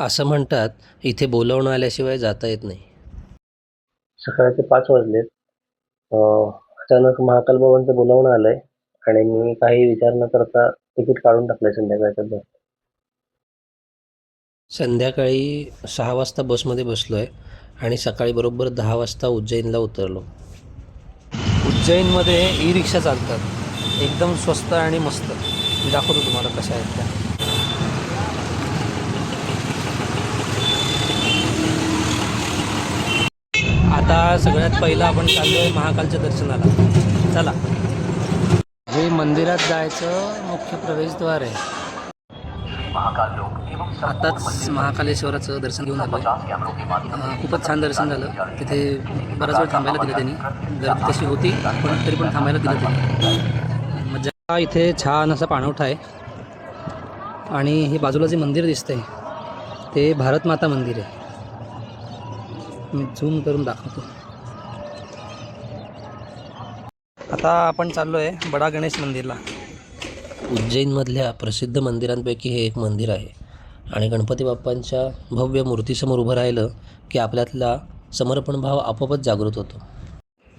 असं म्हणतात इथे बोलावणं आल्याशिवाय जाता येत नाही. सकाळचे पाच वाजलेत. अं, अचानक महाकाल बाबांचं बोलावणं आलंय आणि मी काही विचार न करता तिकीट काढून टाकलंय संध्याकाळचं बस संध्याकाळी सहा वाजता बसमध्ये बसलो आहे आणि सकाळी बरोबर दहा वाजता उज्जैनला उतरलो. उज्जैनमध्ये ई रिक्षा चालतात. एकदम स्वस्त आणि मस्त. मी दाखवतो तुम्हाला कशा आहेत त्या. आता सगळ्यात पहिलं आपण चाललो आहे महाकालच्या दर्शनाला. चला. हे मंदिरात जायचं मुख्य प्रवेशद्वार आहे. आताच महाकालेश्वराचं दर्शन घेऊन आलो खूपच छान दर्शन झालं. तिथे बराच वेळ थांबायला दिलं त्यांनी. गर्दी तशी होती पण तरी पण थांबायला दिलं त्यांनी. मजा इथे छान असा पाणवठा आहे. आणि हे बाजूला जे मंदिर दिसतंय ते भारत माता मंदिर आहे. मी झूम करून दाखवतो. आता आपण चाललो आहे बडा गणेश मंदिरला. उज्जैनमधल्या प्रसिद्ध मंदिरांपैकी हे एक मंदिर आहे. आणि गणपती बाप्पांच्या भव्य मूर्तीसमोर उभं राहिलं की आपल्यातला समर्पण भाव आपोआपच जागृत होतो.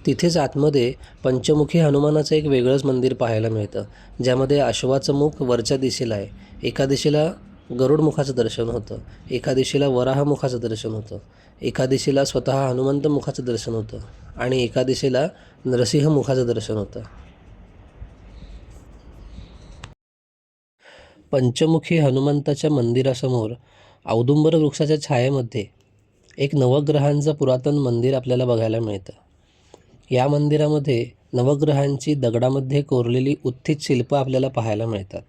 तिथेच आतमध्ये पंचमुखी हनुमानाचं एक वेगळंच मंदिर पाहायला मिळतं ज्यामध्ये अश्वाचं मुख वरच्या दिशेला आहे. एका दिशेला गरुडमुखाचं दर्शन होतं. एका दिशेला वराह मुखाचं दर्शन होतं. एका दिशेला स्वतः हनुमंत मुखाचं दर्शन होतं. आणि एका दिशेला नरसिंह मुखाचं दर्शन होतं. पंचमुखी हनुमंताच्या मंदिरासमोर औदुंबर वृक्षाच्या छायेमध्ये एक नवग्रहांचं पुरातन मंदिर आपल्याला बघायला मिळतं. या मंदिरामध्ये नवग्रहांची दगडामध्ये कोरलेली उत्थित शिल्पं आपल्याला पाहायला मिळतात.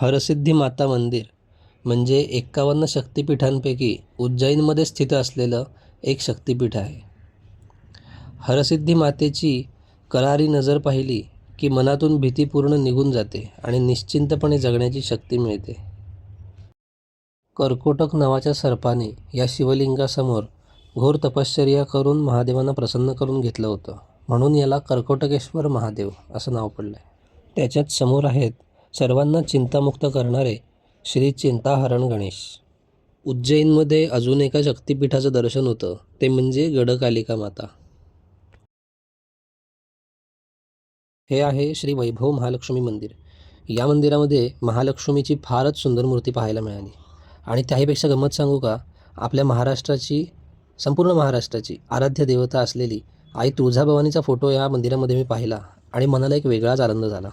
हरसिद्धी माता मंदिर म्हणजे एक्कावन्न शक्तिपीठांपैकी उज्जैनमध्ये स्थित असलेलं एक शक्तिपीठ आहे. हरसिद्धी मातेची करारी नजर पाहिली की मनातून भीती पूर्ण निघून जाते आणि निश्चिंतपणे जगण्याची शक्ती मिळते. कर्कोटक नावाच्या सर्पाने या शिवलिंगासमोर घोर तपश्चर्या करून महादेवांना प्रसन्न करून घेतलं होतं. म्हणून याला कर्कोटकेश्वर महादेव असं नाव पडलं आहे त्याच्यात समोर आहेत सर्वांना चिंतामुक्त करणारे श्री चिंताहरण गणेश. उज्जैनमध्ये अजून एका शक्तिपीठाचं दर्शन होतं ते म्हणजे गडकालिका माता. हे आहे श्री वैभव महालक्ष्मी मंदिर. या मंदिरामध्ये महालक्ष्मीची फारच सुंदर मूर्ती पाहायला मिळाली. आणि त्याहीपेक्षा गंमत सांगू का? आपल्या महाराष्ट्राची संपूर्ण महाराष्ट्राची आराध्य देवता असलेली आई तुळजाभवानीचा फोटो या मंदिरामध्ये मी पाहिला आणि मनाला एक वेगळाच आनंद झाला.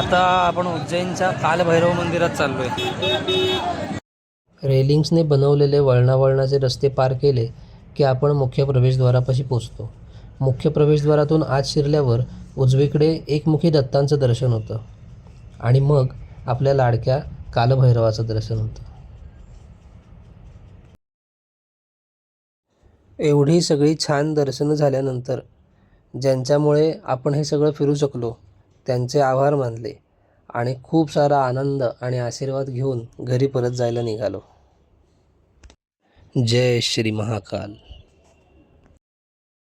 आता आपण उज्जैनच्या कालभैरव मंदिरात चाललो आहे रेलिंग्सने बनवलेले वळणावळणाचे रस्ते पार केले की आपण मुख्य प्रवेशद्वारापाशी पोचतो. मुख्य प्रवेशद्वारातून आत शिरल्यावर उजवीकडे एकमुखी दत्तांचं दर्शन होतं आणि मग आपल्या लाडक्या कालभैरवाचं दर्शन होतं. एवढी सगळी छान दर्शनं झाल्यानंतर ज्यांच्यामुळे आपण हे सगळं फिरू शकलो त्यांचे आभार मानले आणि खूप सारा आनंद आणि आशीर्वाद घेऊन घरी परत जायला निघालो. जय श्री महाकाल.